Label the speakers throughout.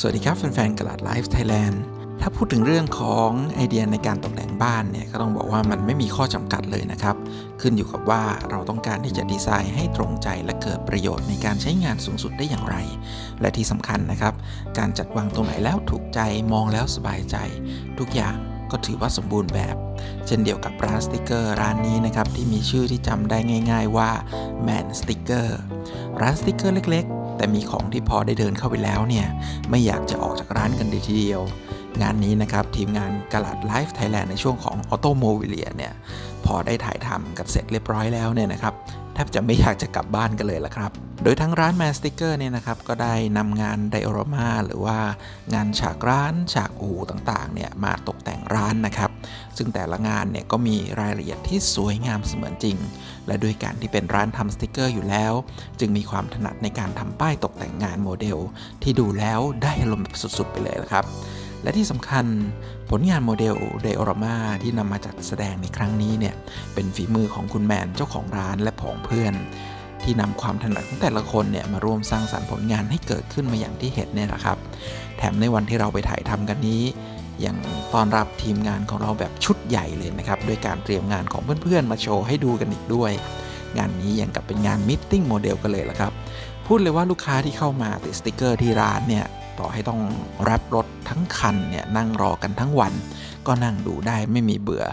Speaker 1: สวัสดีครับแฟนๆกลาดไลฟ์ไทยแลนด์ถ้าพูดถึงเรื่องของไอเดียในการตกแต่งบ้านเนี่ยก็ต้องบอกว่ามันไม่มีข้อจำกัดเลยนะครับ ขึ้นอยู่กับว่าเราต้องการที่จะดีไซน์ให้ตรงใจและเกิดประโยชน์ในการใช้งานสูงสุดได้อย่างไร และที่สำคัญนะครับ การจัดวางตรงไหนแล้วถูกใจมองแล้วสบายใจ ทุกอย่างก็ถือว่าสมบูรณ์แบบ เช่นเดียวกับร้านสติกเกอร์ร้านนี้นะครับที่มีชื่อที่จำได้ง่าย ๆว่า Man Sticker ร้านสติกเกอร์เล็กๆ แต่มีของที่พอได้เดินเข้าไปแล้วเนี่ยไม่อยากจะออกจากร้านกันเลยทีเดียว งานนี้นะครับทีมงานกลาดไลฟ์ไทยแลนด์ในช่วงของออโตโมวิเลียเนี่ยพอได้ถ่ายทำกันเสร็จเรียบร้อยแล้วเนี่ยนะครับ แทบจะไม่อยากจะกลับบ้านกันเลยละครับ โดยทั้งร้านแมนสติกเกอร์เนี่ยนะครับก็ได้นำงานไดโอรามาหรือว่างานฉากร้านฉากอู่ต่างๆเนี่ยมาตกแต่งร้านนะครับ ซึ่งแต่ละงานเนี่ยก็มีรายละเอียดที่สวยงามเสมือนจริง และด้วยการที่เป็นร้านทำสติกเกอร์อยู่แล้ว จึงมีความถนัดในการทำป้ายตกแต่งงานโมเดล ที่ดูแล้วได้อารมณ์สุดๆไปเลยละครับ และที่สำคัญผลงานโมเดลไดโอรามาที่นำมาจัดแสดงในครั้งนี้เนี่ยเป็นฝีมือของคุณแมนเจ้าของร้านและผองเพื่อน ที่นำความถนัดของแต่ละคนเนี่ยมาร่วมสร้างสรรค์ผลงานให้เกิดขึ้นมาอย่างที่เห็นเนี่ยนะครับ แถมในวันที่เราไปถ่ายทำกันนี้ยังต้อนรับทีมงานของเราแบบชุดใหญ่เลยนะครับด้วยการเตรียมงานของเพื่อนๆ มาโชว์ให้ดูกันอีกด้วย งานนี้ยังกับเป็นงานมิทติ้งโมเดลกันเลยละครับ พูดเลยว่าลูกค้าที่เข้ามาติดสติกเกอร์ที่ร้านเนี่ย ต่อให้ต้องรับรถทั้งคันเนี่ยนั่งรอกันทั้งวัน ก็นั่งดูได้ไม่มีเบื่อ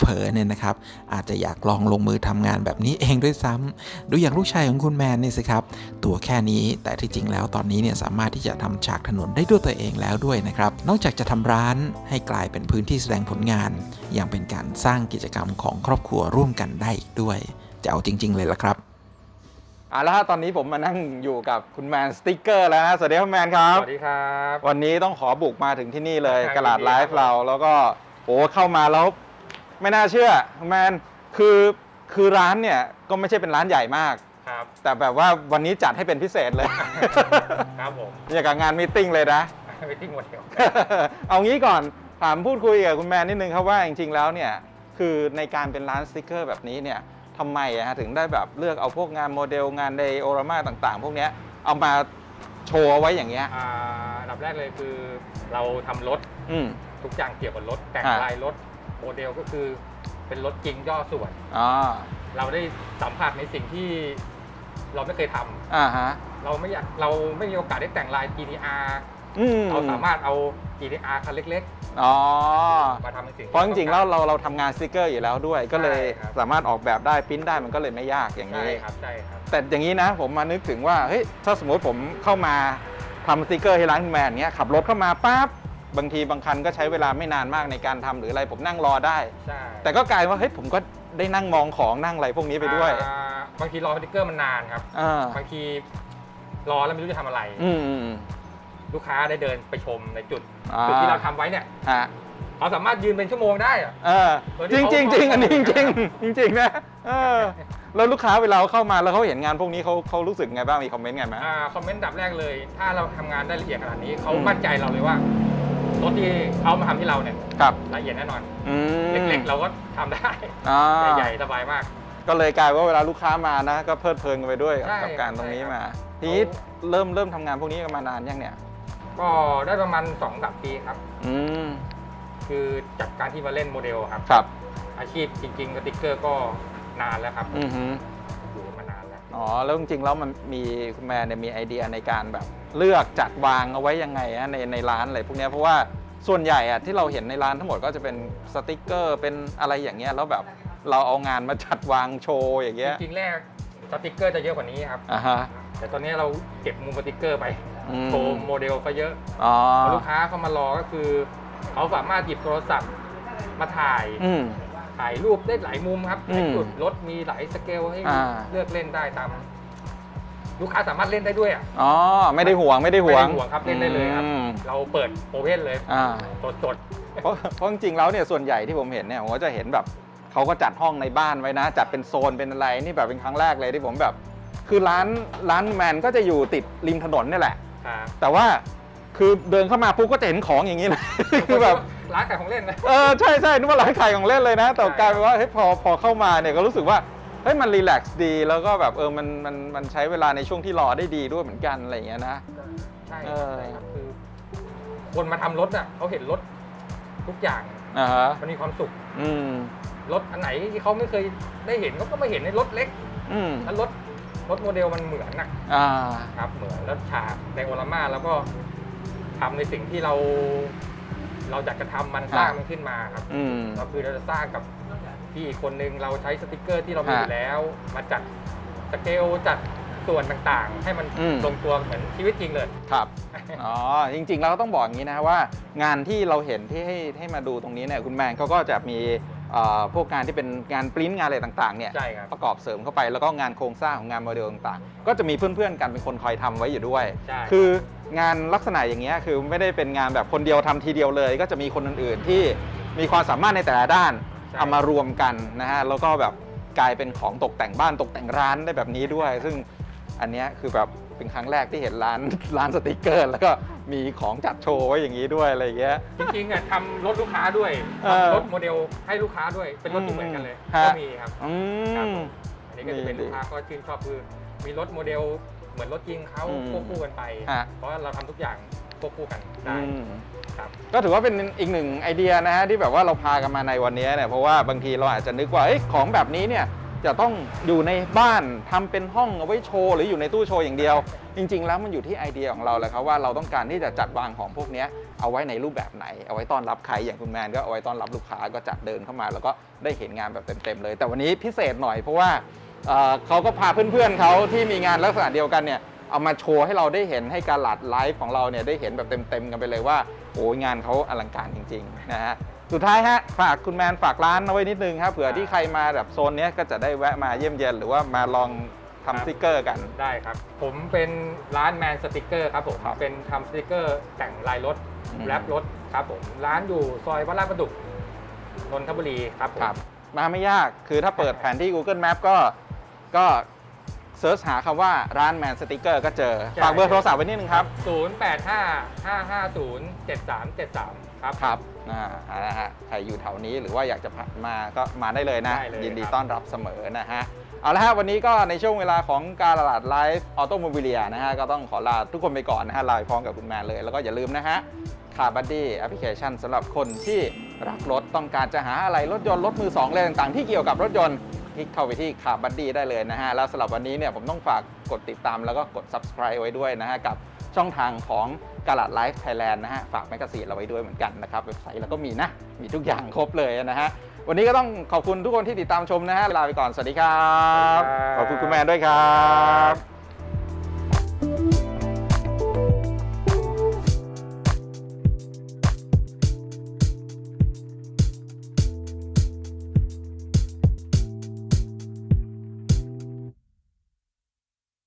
Speaker 1: เผลอเนี่ยนะครับ อาจจะอยากลองลงมือทำงานแบบนี้เองด้วยซ้ำดูอย่างลูกชายของคุณแมนนี่สิครับ ตัวแค่นี้แต่ที่จริงแล้วตอนนี้เนี่ยสามารถที่จะทำฉากถนนได้ด้วยตัวเองแล้วด้วยนะครับ นอกจากจะทำร้านให้กลายเป็นพื้นที่แสดงผลงาน ยังเป็นการสร้างกิจกรรมของครอบครัวร่วมกันได้อีกด้วยจะเอาจริง ๆ เลยละครับ
Speaker 2: เอาละฮะตอนนี้ผมมานั่งอยู่กับคุณแมนสติ๊กเกอร์แล้วนะสวัสดีครับแมนครับ
Speaker 3: สวัสดีครับ
Speaker 2: วันนี้ต้องขอบุกมาถึงที่นี่เลย
Speaker 3: ครับ
Speaker 2: กระลาด
Speaker 3: ยินดี
Speaker 2: ไล
Speaker 3: ครับ
Speaker 2: ฟ์เราแล้วก็โอ้เข้ามาแล้ว ไม่น่าเชื่อคุณแมนคือคือร้านเนี่ยก็ไม่ใช่เป็นร้านใหญ่มาก
Speaker 3: ครับ
Speaker 2: แต่แบบว่าวันนี้จัดให้เป็นพิเศษเลย
Speaker 3: ครับผม
Speaker 2: อย่างกับงานมีตติ้งเลยนะ
Speaker 3: ไปทิ้งหมดเดียว
Speaker 2: เอางี้ก่อนถามพูดคุยกับคุณแมนนิดนึงครับว่าจริงๆแล้วเนี่ยคือในการเป็นร้านสติกเกอร์แบบนี้เนี่ย ทำไมอะฮะถึงได้แบบเลือกเอาพวกงานโมเดลงานไดโอรามาต่างๆ พวกเนี้ยเอามาโชว์เอาไว้อย่างเงี้ย
Speaker 3: อ่าอันดับแรกเลยคือเราทำรถ
Speaker 2: อืม
Speaker 3: ทุกอย่างเกี่ยวกับรถแต่ง
Speaker 2: อ่า
Speaker 3: ลายรถโมเดลก็คือเป็นรถจริงย่อส่วน
Speaker 2: อ๋อ
Speaker 3: เราได้สัมผัสในสิ่งที่เราไม่เคยทำ
Speaker 2: อ่าฮะ
Speaker 3: เราไม่อยากเราไม่มีโอกาสได้แต่งลาย GTR
Speaker 2: อืม
Speaker 3: เราสามารถเอา GTR คันเล็ก
Speaker 2: อ๋อ
Speaker 3: ๆ มาทำ เป็นสิ่งที่
Speaker 2: เพราะจริงๆแล้ว
Speaker 3: ต้อ
Speaker 2: เราเราทำงานสติกเกอร์อยู่แล้วด้วย ก็เลย
Speaker 3: ใช่ครับ
Speaker 2: สามารถออกแบบได้ปริ้นได้มันก็เลยไม่ยากอย่าง
Speaker 3: ใช่
Speaker 2: นี้
Speaker 3: ครับใช่ครับ
Speaker 2: แต่อย่างนี้นะผมมานึกถึงว่าเฮ้ยถ้าสมมติผมเข้ามาทำสติกเกอร์ให้ร้านคุณแมนเงี้ยขับรถเข้ามาปั๊บบางทีบางคันก็ใช้เวลาไม่นานมากในการทำหรืออะไรผมนั่งรอได้
Speaker 3: ใช่
Speaker 2: แต่ก็กลายว่าเฮ้ยผมก็ได้นั่งมองของนั่งอะไรพวกนี้ไปด้วย
Speaker 3: อ่าบางทีรอสติ๊กเกอร์มันนานครับ
Speaker 2: อ่า
Speaker 3: บางทีรอแล้วไม่รู้จะทำอะไร
Speaker 2: อืมอืม
Speaker 3: ลูกค้าได้เดินไปชมในจุด
Speaker 2: อ่า
Speaker 3: จุดที่เราทำไว้เนี่ย
Speaker 2: ฮะ
Speaker 3: เขาสามารถยืนเป็นชั่วโมงได้อะ
Speaker 2: เออ
Speaker 3: เออ
Speaker 2: จ
Speaker 3: ที่
Speaker 2: ริง
Speaker 3: เขา
Speaker 2: จริงจริง
Speaker 3: เขา
Speaker 2: อันนี้จริง
Speaker 3: เขา
Speaker 2: จริงจริงๆนะเออแล้วลูกค้าเวลาเขาเข้ามาแล้วเขาเห็นงานพวกนี้เขาเขารู้สึกไงบ้างมีคอมเมนต์ไงไหม
Speaker 3: อ่าคอมเมนต์ดับแรกเลย ถ้าเราทำงานได้ละเอียดขนาดนี้เขา
Speaker 2: อืม
Speaker 3: มั่นใจเราเลยว่ารถที่เขามาทำที่เราเนี่ย
Speaker 2: ครับ
Speaker 3: ละเอียดแน่นอน
Speaker 2: อืม
Speaker 3: เล็กๆ เราก็ทำได้
Speaker 2: อ่า
Speaker 3: ใหญ่ๆสบายมาก
Speaker 2: ก็เลยกลายว่าเวลาลูกค้ามานะ ก็เพลิดเพลินกันไปด้วยกับ
Speaker 3: ใช่
Speaker 2: กับการตรงนี้
Speaker 3: ใช่ครับ
Speaker 2: มาทีนี้เริ่มเริ่มทำงานพวกนี้กันมานานยังเนี่ย
Speaker 3: ก็ได้ประมาณ2อสปีครับ
Speaker 2: อืม
Speaker 3: คือจากการที่มาเล่นโมเดลครับ
Speaker 2: ครับ
Speaker 3: อาชีพจริงๆสติ๊กเกอร์ก็นานแล้วครับ
Speaker 2: อือฮึ
Speaker 3: อยู่มานานแล้ว
Speaker 2: อ๋อแล้วจริงๆแล้วมันมีคุณแม่เนี่ยมีไอเดียในการแบบ เลือกจัดวางเอาไว้ยังไงฮะในในร้านอะไรพวกเนี้ยเพราะว่าส่วนใหญ่อะที่เราเห็นในร้านทั้งหมดก็จะเป็นสติกเกอร์เป็นอะไรอย่างเงี้ยแล้วแบบเราเอางานมาจัดวางโชว์อย่าง
Speaker 3: จ
Speaker 2: เงี้ย
Speaker 3: ริงๆแรกสติ๊กเกอร์จะเยอะกว่านี้ครับ
Speaker 2: อ่าฮะ
Speaker 3: แต่ตอนนี้เราเก็บมุมสติ๊กเกอร์ไป
Speaker 2: อืม
Speaker 3: โชว์โมเดลก็เยอะ
Speaker 2: อ๋อ
Speaker 3: พอลูกค้าเข้ามารอก็คือ เขาสามารถหยิบโทรศัพท์มาถ่าย
Speaker 2: อืม
Speaker 3: ถ่ายรูปได้หลายมุมครับ
Speaker 2: อืม
Speaker 3: หลายจุดรถมีหลายสเกลให้
Speaker 2: อ่า
Speaker 3: เลือกเล่นได้ตาม ลูกค้าสามารถเล่นได้ด้วยอะ
Speaker 2: อ๋อไม่ได้ห่วงไม่ได้ห่วง
Speaker 3: ไม่ได้ห่วงครับเล่นได้เลยครับ
Speaker 2: อืม
Speaker 3: เราเปิดโอเพนเลย
Speaker 2: อ่า
Speaker 3: สดสด
Speaker 2: เพราะเพราะจริงๆแล้วเนี่ยส่วนใหญ่ที่ผมเห็นเนี่ยผมก็จะเห็นแบบเขาก็จัดห้องในบ้านไว้นะ จัดเป็นโซนเป็นอะไรนี่แบบเป็นครั้งแรกเลยที่ผมแบบ คือร้านร้านแมนก็จะอยู่ติดริมถนนนี่แหละ
Speaker 3: ๆครับ
Speaker 2: แต่ว่า คือเดินเข้ามาปุ๊บก็จะเห็นของอย่างนี้เลย คือแบบ
Speaker 3: ร้านขายของเล่นนะ
Speaker 2: เออใช่ใช่นึกว่าร้านขายของเล่นเลยนะ แต่
Speaker 3: ใช่
Speaker 2: กลายเป็นว่าเฮ้ยพอพอเข้ามาเนี่ยก็รู้สึกว่าเฮ้ยมันรีแลกซ์ดี แล้วก็แบบเออมันมันมันใช้เวลาในช่วงที่รอได้ดีด้วยเหมือนกันอะไรอย่างเงี้ยนะ
Speaker 3: ใช่
Speaker 2: เออ
Speaker 3: ใช่ครับคือ คนมาทำรถอะเขาเห็นรถทุกอย่าง
Speaker 2: อ่าฮะ
Speaker 3: มันมีความสุข
Speaker 2: อืม
Speaker 3: รถอันไหนที่เขาไม่เคยได้เห็นเขาก็มาเห็นในรถเล็ก
Speaker 2: อืม
Speaker 3: แล้วรถรถโมเดลมันเหมือนนะ
Speaker 2: อ่า
Speaker 3: ครับเหมือนแล้วฉากในโอลาม่าแล้วก็ ทำในสิ่งที่เรา เราอยากจะทำมันสร้างมันขึ้นมาครับ
Speaker 2: อืม
Speaker 3: เราคือเราจะสร้างกับพี่อีกคนนึงเราใช้สติกเกอร์ที่เรามีอ
Speaker 2: ฮะ
Speaker 3: ยู่แล้ว มาจัดสเกลจัดส่วนต่างๆ ให้มัน
Speaker 2: อืม
Speaker 3: ลงตัวเหมือนชีวิตจริงเลย
Speaker 2: ครับอ๋อจริงๆเราก็ต้องบอกอย่างนี้นะว่า งานที่เราเห็นที่ให้ให้มาดูตรงนี้เนี่ยคุณแมนเขาก็จะมีเอ่อ พวกงานที่เป็นงานปริ้นงานอะไรต่างๆเนี่ย
Speaker 3: ใช่ครับ
Speaker 2: ประกอบเสริมเข้าไปแล้วก็งานโครงสร้างของงานโมเดลต่างๆ ก็จะมีเพื่อนๆกันเป็นคนคอยทำไว้อยู่ด้วย
Speaker 3: ใช่
Speaker 2: คืองานลักษณะอย่างเงี้ยคือไม่ได้เป็นงานแบบคนเดียวทำทีเดียวเลย ก็จะมีคนอื่นๆที่มีความสามารถในแต่ละด้าน
Speaker 3: ใช่
Speaker 2: เอามารวมกันนะฮะแล้วก็แบบกลายเป็นของตกแต่งบ้านตกแต่งร้านได้แบบนี้ด้วย ซึ่งอันเนี้ยคือแบบเป็นครั้งแรกที่เห็นร้าน ร้านสติกเกอร์ แล้วก็มีของจัดโชว์ไว้อย่างนี้ด้วยอะไรอย่างเงี้ย
Speaker 3: จริงๆอะทำรถลูกค้าด้วย
Speaker 2: เออ
Speaker 3: ทำรถโมเดลให้ลูกค้าด้วยเป็นรถที่เหมือนกันเลย
Speaker 2: ฮะ
Speaker 3: ก็มีครับ
Speaker 2: อื
Speaker 3: ครับ
Speaker 2: ม
Speaker 3: อันนี้ก็จะเป็น
Speaker 2: ดี
Speaker 3: ลูกค้าก็ชื่นชอบคือมีรถโมเดลเหมือนรถจริงเขา
Speaker 2: อืม
Speaker 3: ควบคู่กันไป
Speaker 2: ฮะ
Speaker 3: เพราะว่าเราทำทุกอย่างควบคู่กันได้
Speaker 2: อืม
Speaker 3: ครับ
Speaker 2: ก็ถือว่าเป็นอีกหนึ่งไอเดียนะฮะที่แบบว่าเราพากันมาในวันนี้เนี่ยเพราะว่าบางทีเราอาจจะนึกว่าเอ้ยของแบบนี้เนี่ย จะต้องอยู่ในบ้านทำเป็นห้องเอาไว้โชว์หรืออยู่ในตู้โชว์อย่างเดียว จริง ๆ แล้วมันอยู่ที่ไอเดียของเราแหละครับว่าเราต้องการที่จะจัดวางของพวกนี้เอาไว้ในรูปแบบไหน เอาไว้ต้อนรับใครอย่างคุณแมนก็เอาไว้ต้อนรับลูกค้าก็จัดเดินเข้ามา แล้วก็ได้เห็นงานแบบเต็มๆเลย แต่วันนี้พิเศษหน่อยเพราะว่าเเขาก็พาเพื่อนๆเขาที่มีงานลักษณะเดียวกันเนี่ยเอามาโชว์ให้เราได้เห็นให้การหลัดไลฟ์ของเราเนี่ยได้เห็นแบบเต็มๆกันไปเลยว่าโอ้ยงานเขาอลังการจริงๆนะฮะ สุดท้ายฮะฝากคุณแมนฝากร้านเอาไว้นิดนึงครับเผื่อที่ใครมาแบบโซนเนี้ยก็จะได้แวะมาเยี่ยมเยียนหรือว่ามาลองทำสติกเกอร์กัน
Speaker 3: ได้ครับ ผมเป็นร้านแมนสติกเกอร์ครับผม
Speaker 2: ครับ
Speaker 3: เป็นทำสติกเกอร์แต่งลายรถ
Speaker 2: อืม
Speaker 3: แรปรถครับผม ร้านอยู่ซอยวัดลาดประดุกนนทบุรีครับผม
Speaker 2: ครับมาไม่ยากคือถ้าเปิดแผนที่ Google Map ก็ก็เซิร์ชหาคำว่าร้านแมนสติกเกอร์ก็เจอฝากเบอร์โทรศัพท์ไว้นิดนึงครับ
Speaker 3: 0 8 5 5 5 0 7 3 7 3 ครับ
Speaker 2: ครับอ่าเอาละฮะใครอยู่แถวนี้หรือว่าอยากจะผ่านมาก็มาได้เลยนะ
Speaker 3: ได้เลย
Speaker 2: ยินดี
Speaker 3: ครับ
Speaker 2: ต้อนรับเสมอนะฮะเอาละฮะวันนี้ก็ในช่วงเวลาของการตลาดไลฟ์ออโตโมบิเลียนะฮะก็ต้องขอลาทุกคนไปก่อนนะฮะลาไปพร้อมกับคุณแมนเลย แล้วก็อย่าลืมนะฮะคาบัดดี้แอปพลิเคชันสำหรับคนที่รักรถต้องการจะหาอะไรรถยนต์รถมือสองอะไรต่างๆ ที่เกี่ยวกับรถยนต์คลิกเข้าไปที่คาบัดดี้ได้เลยนะฮะแล้วสำหรับวันนี้เนี่ยผมต้องฝากกดติดตามแล้วก็กด subscribe ไว้ด้วยนะฮะกับช่องทางของกาลาดไลฟ์ไทยแลนด์นะฮะฝากแมกกาซีนเราไว้ด้วยเหมือนกันนะครับเว็บไซต์เราก็มีนะ มีทุกอย่างครบเลยนะฮะวันนี้ก็ต้องขอบคุณทุกคนที่ติดตามชมนะฮะลาไปก่อนสวัสดีครับ
Speaker 3: สวัสดีครับ
Speaker 2: ขอบคุณคุณแมนด้วยครับ